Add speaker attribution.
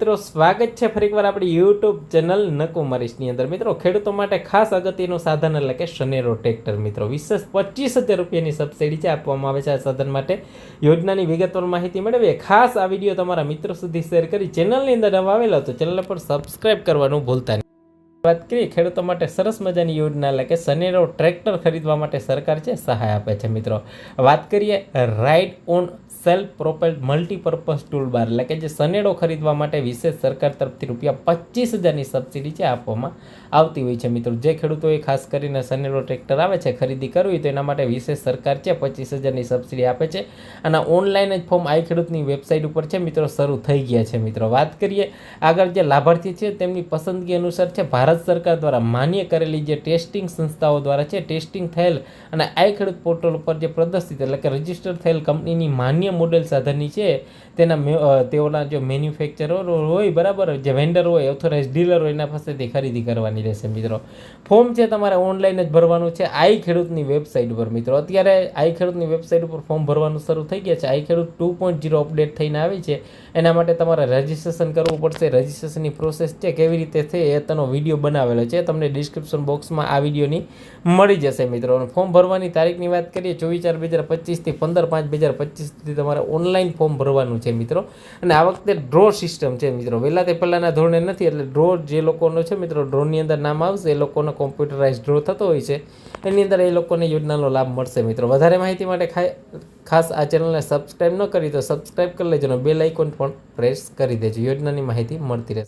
Speaker 1: મિત્રો, સ્વાગત છે ફરીકવાર આપણી યુટ્યુબ ચેનલ નકુમરીશની અંદર. મિત્રો, ખેડૂતો માટે ખાસ અગત્યનું સાધન એટલે કે શનેરો ટ્રેક્ટર. મિત્રો, વિશેષ પચીસ હજાર રૂપિયાની સબસિડી છે, આપવામાં આવે છે આ સાધન માટે. યોજનાની વિગતવાર માહિતી મેળવીએ. ખાસ આ વીડિયો તમારા મિત્રો સુધી શેર કરી ચેનલની અંદર નવા આવેલા તો ચેનલ પર સબસ્ક્રાઇબ કરવાનું ભૂલતા નહીં વાત કરીએ ખેડૂતો માટે સરસ મજાની યોજના એટલે કે સનેરો ટ્રેક્ટર ખરીદવા માટે સરકાર છે સહાય આપે છે મિત્રો. વાત કરીએ ride on self propel multipurpose toolbar એટલે કે જે સનેડો ખરીદવા માટે વિશેષ સરકાર તરફથી રૂપિયા પચીસ હજારની સબસિડી છે આપવામાં આવતી હોય છે મિત્રો. જે ખેડૂતોએ ખાસ કરીને સનેડો ટ્રેક્ટર આવે છે, ખરીદી કરવી તો એના માટે વિશેષ સરકાર છે પચીસ હજારની સબસિડી આપે છે અને ઓનલાઈન જ ફોર્મ આઈ ખેડૂતની વેબસાઇટ ઉપર છે મિત્રો શરૂ થઈ ગયા છે મિત્રો. વાત કરીએ આગળ જે લાભાર્થી છે તેમની પસંદગી અનુસાર છે ભારત સરકાર દ્વારા માન્ય કરેલી જે ટેસ્ટિંગ સંસ્થાઓ દ્વારા છે, ટેસ્ટિંગ થયેલ અને આઈ ખેડૂત પોર્ટલ ઉપર જે પ્રદર્શિત એટલે કે રજિસ્ટર થયેલ કંપનીની માન્ય મોડેલ સાધનની છે, તેના તેઓના જો મેન્યુફેક્ચરર હોય બરાબર, જે વેન્ડર હોય ઓથોરાઇઝ ડીલર હોય, એના પાસેથી ખરીદી કરવાની રહેશે મિત્રો. ફોર્મ છે તમારે ઓનલાઈન જ ભરવાનું છે આઈ ખેડૂતની વેબસાઇટ ઉપર મિત્રો. અત્યારે આઈ ખેડૂતની વેબસાઇટ ઉપર ફોર્મ ભરવાનું શરૂ થઈ ગયા છે આઈ ખેડૂત ટુ પોઈન્ટ જીરો અપડેટ થઈને આવી છે. એના માટે તમારે રજિસ્ટ્રેશન કરવું પડશે રજિસ્ટ્રેશનની પ્રોસેસ છે, કેવી રીતે છે એ તેનો વીડિયો બનાવેલો છે. તમને ડિસ્ક્રિપ્શન બોક્સમાં આ વિડીયોની મળી જશે મિત્રો. ફોર્મ ભરવાની તારીખની વાત કરીએ, ચોવીસ ચાર બે હજાર પચીસથી પંદર પાંચ બે હજાર પચીસ સુધી તમારે ઓનલાઈન ફોર્મ ભરવાનું છે મિત્રો. અને આ વખતે ડ્રો સિસ્ટમ છે મિત્રો. વહેલા તે પહેલાંના ધોરણે નથી, એટલે ડ્રો જે લોકોનો છે મિત્રો ડ્રોની અંદર નામ આવશે, એ લોકોનો કોમ્પ્યુટરાઇઝ ડ્રો થતો હોય છે. એની અંદર એ લોકોને યોજનાનો લાભ મળશે મિત્રો. વધારે માહિતી માટે ખાસ આ ચેનલને સબસ્ક્રાઇબ ન કરી તો સબસ્ક્રાઇબ કરી લેજો અને બેલ આઇકોન પણ પ્રેસ કરી દેજો. યોજનાની માહિતી મળતી રહેશે.